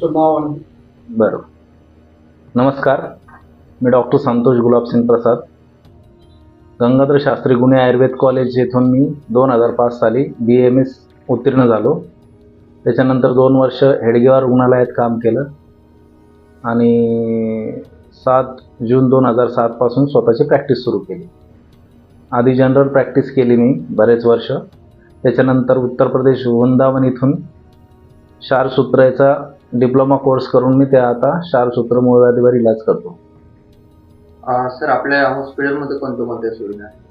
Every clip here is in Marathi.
तुमचं नाव आणि बरं नमस्कार. मी डॉक्टर संतोष गुलाबसिंग प्रसाद. गंगाधर शास्त्री गुन्हे आयुर्वेद कॉलेज येथून मी दोन हजार पाच साली बी एम एस उत्तीर्ण झालो. त्याच्यानंतर दोन वर्ष हेडगेवार रुग्णालयात काम केलं. आणि सात जून दोन हजार सातपासून स्वतःची प्रॅक्टिस सुरू केली. आधी जनरल प्रॅक्टिस केली मी बरेच वर्ष. त्याच्यानंतर उत्तर प्रदेश वृंदावन इथून क्षारसूत्राचा डिप्लोमा कोर्स करून मी ते आता क्षारसूत्र मूळव्याधीवर इलाज करतो. अं, सर आपल्या हॉस्पिटलमध्ये कोणत्या कोणत्या सुविधा आहेत?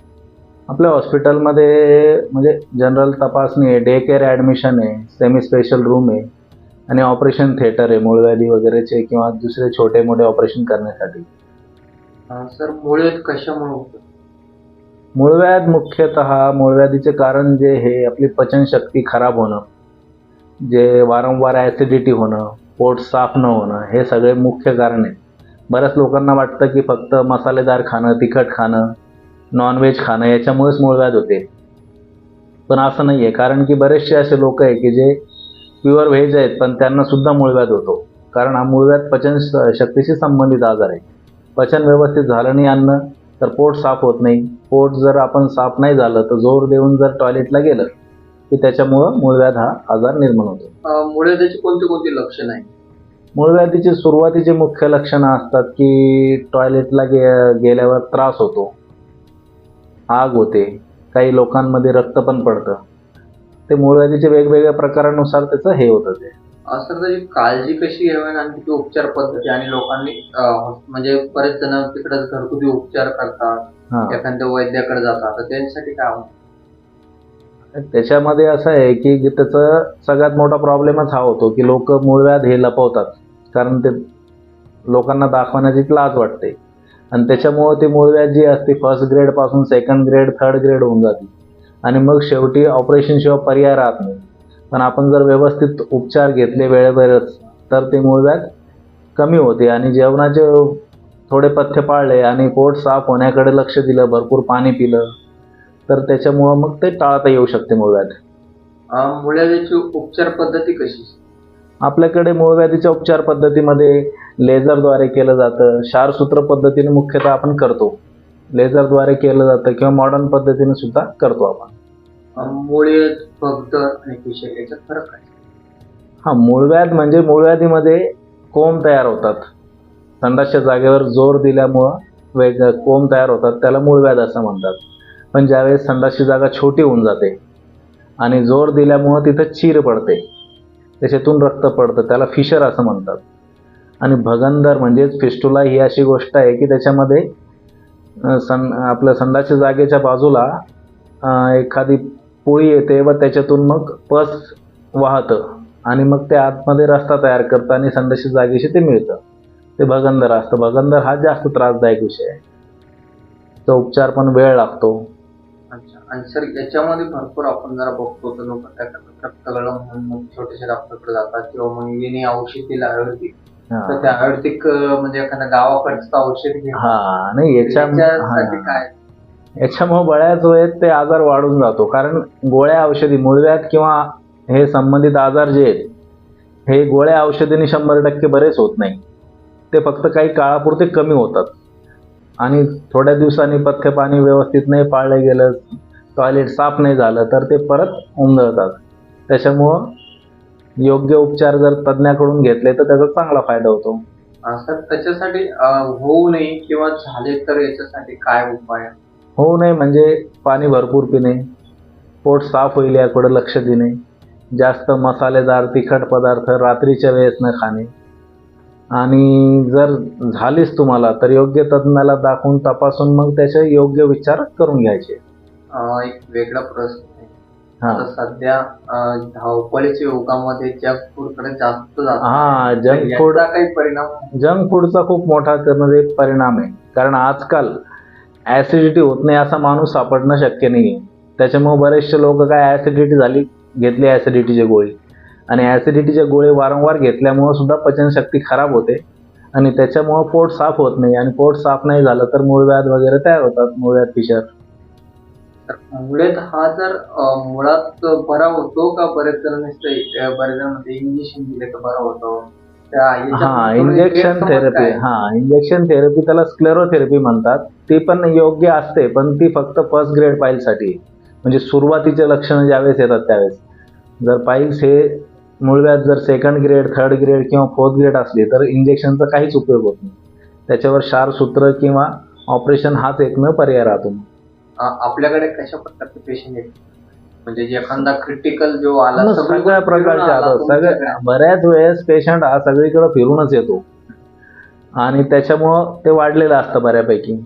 आपल्या हॉस्पिटलमध्ये म्हणजे जनरल तपासणी आहे डे केअर ॲडमिशन आहे सेमी स्पेशल रूम आहे आणि ऑपरेशन थिएटर आहे मूळव्याधी वगैरेचे किंवा दुसरे छोटे मोठे ऑपरेशन करण्यासाठी. अं, सर मुळे कशामुळे होतं? मूळव्याध मुख्यतः मूळव्याधीचे कारण जे हे आपली पचनशक्ती खराब होणं. जे वारंवार ॲसिडिटी होणं पोट साफ न होणं हे सगळे मुख्य कारण आहेत. बऱ्याच लोकांना वाटतं की फक्त मसालेदार खाणं तिखट खाणं नॉनव्हेज खाणं याच्यामुळेच मूळव्याध होते. पण असं नाही आहे कारण की बरेचसे असे लोक आहे की जे प्युअर व्हेज आहेत पण त्यांनासुद्धा मूळव्याध होतो. कारण हा मूळव्याध पचन श- शक्तीशी संबंधित आजार आहे पचन व्यवस्थित झालं नाही अन्न तर पोट साफ होत नाही. पोट जर आपण साफ नाही झालं तर जोर देऊन जर टॉयलेटला गेलं की त्याच्यामुळं मूळव्याध हा आजार निर्माण होतो. अं, मुळे त्याची कोणती कोणती लक्षणं आहेत? मूळव्याधीचे सुरुवातीचे मुख्य लक्षणं असतात की टॉयलेटला गे गेल्यावर त्रास होतो आग होते काही लोकांमध्ये रक्त पण पडतं. ते मूळव्याधीचे वेगवेगळ्या प्रकारानुसार त्याचं हे होतं ते. सर त्याची काळजी कशी घ्यावी आणि किती उपचार पद्धती आणि लोकांनी अं, म्हणजे बरेच जण तिकडे घरगुती उपचार करतात हां. एखाद्या वैद्याकडे जातात तर त्यांच्यासाठी काय आहे? त्याच्यामध्ये असं आहे की त्याचं सगळ्यात मोठा प्रॉब्लेमच हा होतो की लोक मूळव्याध हे लपवतात. कारण ते लोकांना दाखवण्याची लाज वाटते. आणि त्याच्यामुळं ते मूळव्याध जी असते फर्स्ट ग्रेडपासून सेकंड ग्रेड थर्ड ग्रेड होऊन जाते. आणि मग शेवटी ऑपरेशनशिवाय पर्याय राहत नाही. पण आपण जर व्यवस्थित उपचार घेतले वेळेवरच तर ते मूळव्याध कमी होते. आणि जेवणाचे थोडे पथ्य पाळले आणि पोट साफ होण्याकडे लक्ष दिलं भरपूर पाणी पिलं तर त्याच्यामुळं मग ते टाळता येऊ शकते मूळव्याध अं, मुळव्याधीची उपचार पद्धती कशी? आपल्याकडे मूळव्याधीच्या उपचार पद्धतीमध्ये लेझरद्वारे केलं जातं. क्षारसूत्र पद्धतीने मुख्यतः आपण करतो. लेझरद्वारे केलं जातं किंवा मॉडर्न पद्धतीने सुद्धा करतो आपण. अं, मुळे भगदर आणि पिशे याच्यात फरक आहे हा मूळव्याध म्हणजे मूळव्याधीमध्ये कोंब तयार होतात. संडासच्या जागेवर जोर दिल्यामुळं वेग कोंब तयार होतात. त्याला मूळव्याध असं म्हणतात. पण ज्यावेळेस संडासची जागा छोटी होऊन जाते आणि जोर दिल्यामुळं तिथं चीर पडते. त्याच्यातून रक्त पडतं त्याला फिशर असं म्हणतात. आणि भगंदर म्हणजेच फिस्टुला ही अशी गोष्ट आहे की त्याच्यामध्ये सं आपल्या संडासच्या जागेच्या बाजूला एखादी पोळी येते व त्याच्यातून मग पस वाहतं आणि मग ते आतमध्ये रस्ता तयार करतं आणि संडासच्या जागेशी ते मिळतं. ते भगंदर असतं. भगंदर हा जास्त त्रासदायक विषय आहे. तो उपचार पण वेळ लागतो. आणि सर याच्यामध्ये भरपूर आपण जरा बघतो तर लोक काय करतात रक्त गळण म्हणून छोट्याशा डॉक्टरकडे जातात किंवा मग विणी औषध दिलं आयुर्वेदिक तर हा. ते आयुर्वेदिक म्हणजे एखाद्या गावाकडचं औषध हा नाही याच्या याच्यासाठी. काय? याच्यामुळे बऱ्याच वेळेत ते आजार वाढून जातो. कारण गोळ्या औषधी मूळव्याध किंवा हे संबंधित आजार जे आहेत हे गोळ्या औषधीने शंभर टक्के बरेच होत नाही. ते फक्त काही काळापुरते कमी होतात. आणि थोड्या दिवसांनी पथ्य पाणी व्यवस्थित नाही पाळलं गेलं टॉयलेट साफ नाही झालं तर ते परत उमदळतात त्याच्यामुळं योग्य उपचार जर तज्ज्ञाकडून घेतले तर त्याचा चांगला फायदा होतो. सर त्याच्यासाठी होऊ नये किंवा झाले तर याच्यासाठी काय उपाय? होऊ नये म्हणजे पाणी भरपूर पिणे पोट साफ होईल याकडे लक्ष देणे जास्त मसालेदार तिखट पदार्थ रात्रीच्या वेळेस न खाणे. आणि जर झालीच तुम्हाला तर योग्य तज्ज्ञाला दाखवून तपासून मग त्याचे योग्य विचार करून घ्यायचे. अं, एक वेगळा प्रश्न आहे. हां. आता सध्या अं, धावपळीच्या युगामध्ये जंक फूडकडे जास्त जात हा जंक फूड याचा काही परिणाम जंक फूडचा खूप मोठा त्यामध्ये एक परिणाम आहे. कारण आजकाल ॲसिडिटी होत नाही असा माणूस सापडणं शक्य नाही आहे त्याच्यामुळे बरेचसे लोक काय ॲसिडिटी झाली घेतली ॲसिडिटीची गोळी. आणि ॲसिडिटीचे गोळे वारंवार घेतल्यामुळं सुद्धा पचनशक्ती खराब होते. आणि त्याच्यामुळं पोट साफ होत नाही. आणि पोट साफ नाही झालं तर मूळव्याध वगैरे तयार होतात. मूळव्याध फिशर. मुळात हा जर मुळात बरा होतो का बरेच जण बरेच जण म्हणते इंजेक्शन दिले तर बरा होतो? हा इंजेक्शन थेरपी? हा इंजेक्शन थेरपी त्याला स्क्लेरोथेरपी म्हणतात. ती पण योग्य असते पण ती फक्त फर्स्ट ग्रेड पाईलसाठी म्हणजे सुरुवातीचे लक्षणं ज्यावेळेस येतात त्यावेळेस. जर पाईल्स हे मूळव्याध जर सेकंड ग्रेड थर्ड ग्रेड किंवा फोर्थ ग्रेड असली तर इंजेक्शनचा काहीच उपयोग होत नाही. त्याच्यावर क्षार सूत्र किंवा ऑपरेशन हाच एकमेव पर्याय राहतो. आपल्याकडे कशा प्रकारचे पेशंट आहेत म्हणजे एखादा क्रिटिकल जो आला सगळ्या फिरून प्रकारचे आला आता तुमच्याकडे. सगळ्या बऱ्याच वेळेस पेशंट हा सगळीकडे फिरूनच येतो. आणि त्याच्यामुळं ते वाढलेलं असतं बऱ्यापैकी.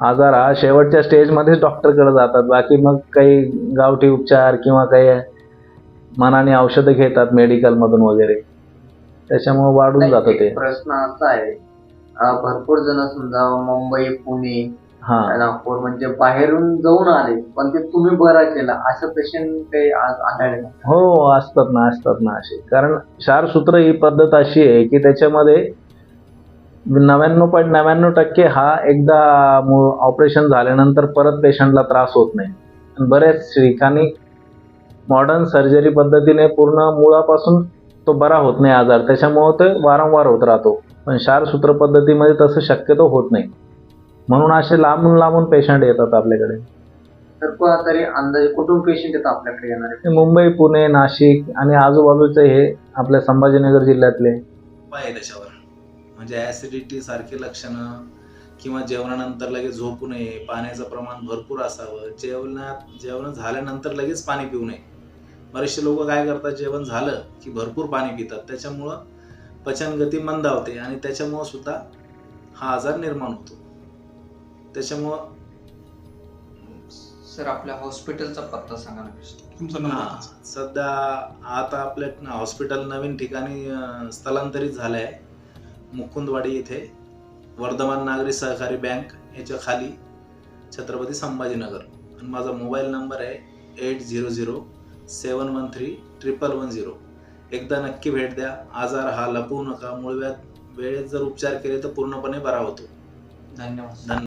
आजार हा शेवटच्या स्टेजमध्येच डॉक्टरकडे जातात. बाकी मग काही गावठी उपचार किंवा काही मनाने औषधं घेतात मेडिकलमधून वगैरे. त्याच्यामुळं वाढून जातं ते. प्रश्न असा आहे. भरपूर जण समजा मुंबई पुणे हा. नागपूर म्हणजे बाहेरून जाऊन आले पण ते तुम्ही बरा केला असं पेशंट काही आज आढळले का? हो असतात ना असतात ना असे. कारण क्षारसूत्र ही पद्धत अशी आहे की त्याच्यामध्ये नव्याण्णव पॉईंट नव्याण्णव टक्के हा एकदा ऑपरेशन झाल्यानंतर परत पेशंटला त्रास होत नाही. बऱ्याच ठिकाणी मॉडर्न सर्जरी पद्धतीने पूर्ण मुळापासून तो बरा होत नाही आजार. त्याच्यामुळं ते वारंवार होत राहतो. पण क्षारसूत्र पद्धतीमध्ये तसं शक्यतो होत नाही. म्हणून असे लांबून लांबून पेशंट येतात आपल्याकडे. तर तरी अंदाजे कुठून पेशंट येतात आपल्याकडे येणारे? मुंबई पुणे नाशिक आणि आजूबाजूचे हे आपल्या संभाजीनगर जिल्ह्यातले. उपाय आहे त्याच्यावर. म्हणजे ॲसिडिटी सारखी लक्षणं किंवा जेवणानंतर लगेच झोपू नये पाण्याचं प्रमाण भरपूर असावं जेवणात जेवण झाल्यानंतर लगेच पाणी पिऊ नये. बरेचसे लोक काय करतात जेवण झालं की भरपूर पाणी पितात. त्याच्यामुळं पचनगती मंदावते आणि त्याच्यामुळं सुद्धा हा आजार निर्माण होतो. त्याच्यामुळं सर आपल्या हॉस्पिटलचा पत्ता सांगा ना तुमचा हा, नंबर सध्या आता आपल्या हॉस्पिटल नवीन ठिकाणी अं, स्थलांतरित झालं आहे मुकुंदवाडी इथे. वर्धमान नागरी सहकारी बँक याच्या खाली छत्रपती संभाजीनगर. आणि माझा मोबाईल नंबर आहे eight zero zero seven one three triple one zero. एकदा नक्की भेट द्या. आजार हा लपवू नका. मूळव्याध वेळेत जर उपचार केले तर पूर्णपणे बरा होतो. धन्यवाद. धन्यवाद.